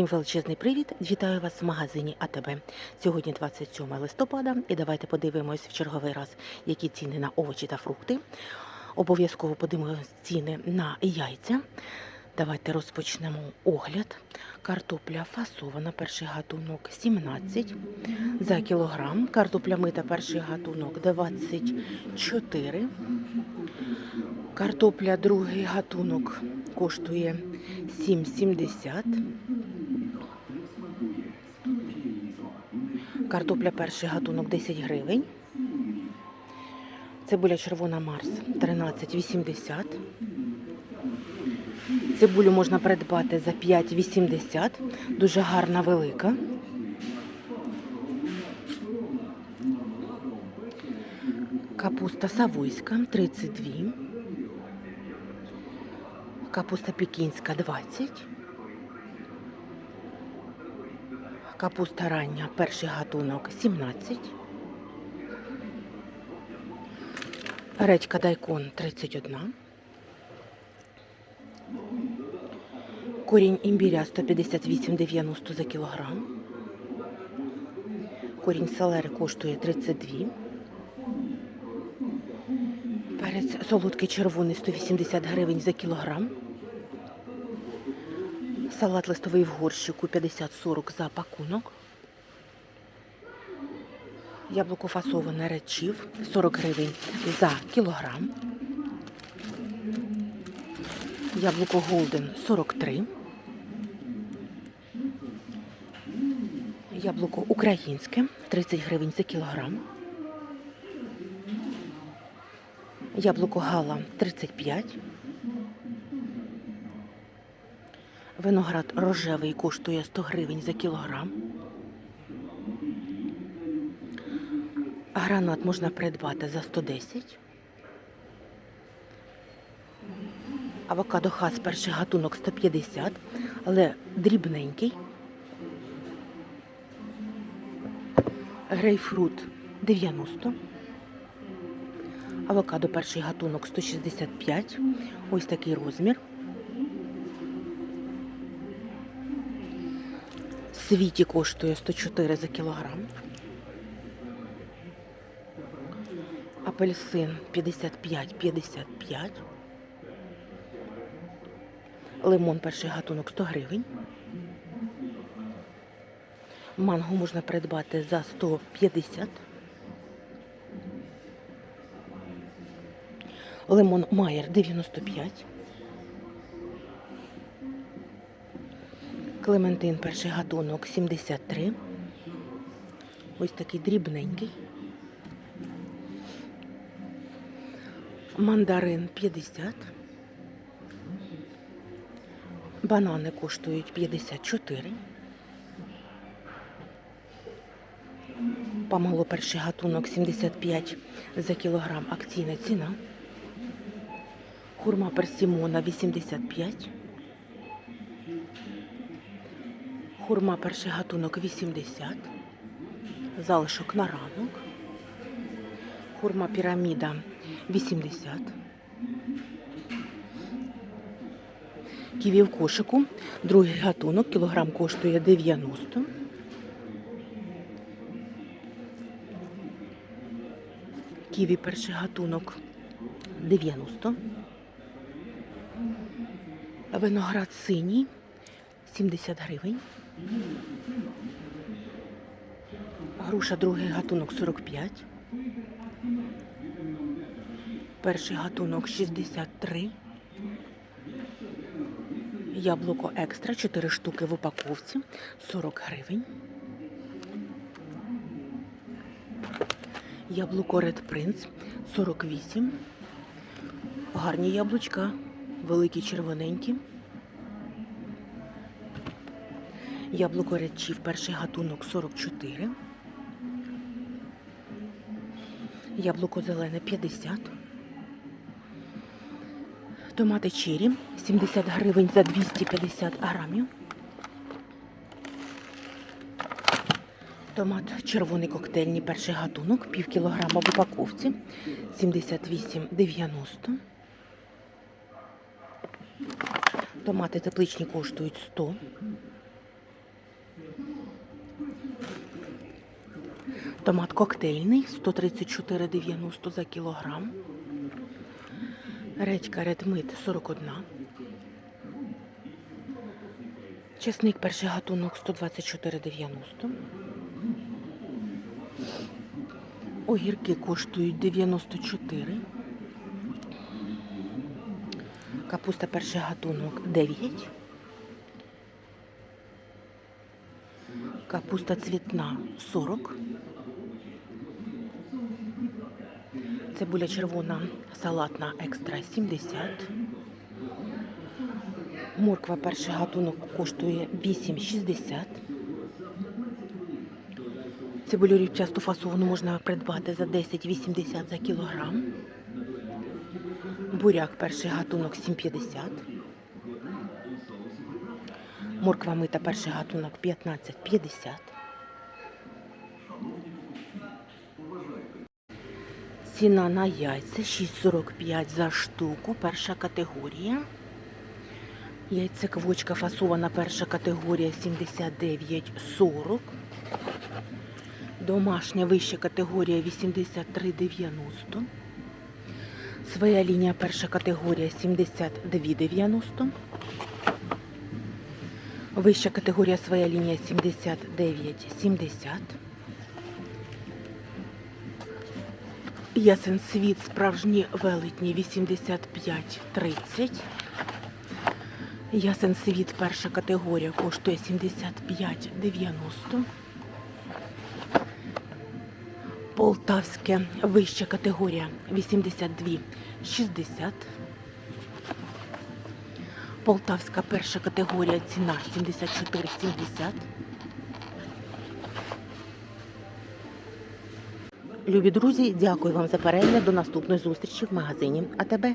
Всім величезний привіт! Вітаю вас в магазині АТБ. Сьогодні 27 листопада, і давайте подивимось в черговий раз, які ціни на овочі та фрукти. Обов'язково подивимось ціни на яйця. Давайте розпочнемо огляд. Картопля фасована, перший гатунок 17 за кілограм. Картопля мита, перший гатунок 24. Картопля другий гатунок коштує 7,70. Картопля перший гатунок 10 гривень. Цибуля червона Марс 13,80. Цибулю можна придбати за 5,80. Дуже гарна велика. Капуста Савойська 32. Капуста пекінська 20. Капуста рання, перший гатунок 17. Редька дайкон 31. Корінь імбіря 158,90 за кілограм. Корінь селери коштує 32. Перець солодкий червоний 180 гривень за кілограм. Салат листовий в горщику 50-40 за пакунок. Яблуко фасоване речів 40 гривень за кілограм. Яблуко Голден 43. Яблуко українське 30 гривень за кілограм. Яблуко Гала 35. Виноград рожевий коштує 100 гривень за кілограм. Гранат можна придбати за 110. Авокадо хас перший гатунок 150, але дрібненький. Грейпфрут 90. Авокадо перший гатунок 165. Ось такий розмір. Світі коштує 104 за кілограм. Апельсин 55-55. Лимон перший гатунок 100 гривень. Манго можна придбати за 150. Лимон Майер 95. Клементин перший гатунок 73. Ось такий дрібненький. Мандарин 50. Банани коштують 54. Помало перший гатунок 75 за кілограм акційна ціна. Хурма персимона 85. Хурма перший гатунок 80. Залишок на ранок. Хурма піраміда 80. Ківі в кошику. Другий гатунок. Кілограм коштує 90. Ківі перший гатунок 90. Виноград синій 70 гривень. Груша другий гатунок 45. Перший гатунок 63. Яблуко екстра 4 штуки в упаковці 40 гривень. Яблуко Red Prince 48. Гарні яблучка, великі червоненькі. Яблуко Chief, перший гатунок 44. Яблуко зелене 50. Томати чері 70 гривень за 250 грамів. Томат червоний коктейльний перший гатунок, пів кілограма в упаковці 78,90. Томати тепличні коштують 100. Томат коктейльний 134,90 за кілограм. Редька редмит 41. Чесник перший гатунок 124,90. Огірки коштують 94. Капуста перший гатунок 9. Капуста цвітна 40. Цибуля червона салатна екстра 70. Морква перший гатунок коштує 8,60. Цибулю рівчасту фасовану можна придбати за 10,80 за кілограм. Буряк перший гатунок 7,50. Морква мита перший гатунок 15,50. Ціна на яйця 6,45 за штуку, перша категорія. Яйцеквочка фасована перша категорія 79,40. Домашня вища категорія 83,90. Своя лінія перша категорія 72,90. Вища категорія своя лінія 79,70. Ясен світ справжні велетні 85,30. Ясен світ перша категорія коштує 75,90. Полтавське вища категорія 82,60. Полтавська перша категорія ціна 74,70. Любі друзі, дякую вам за перегляд. До наступної зустрічі в магазині АТБ.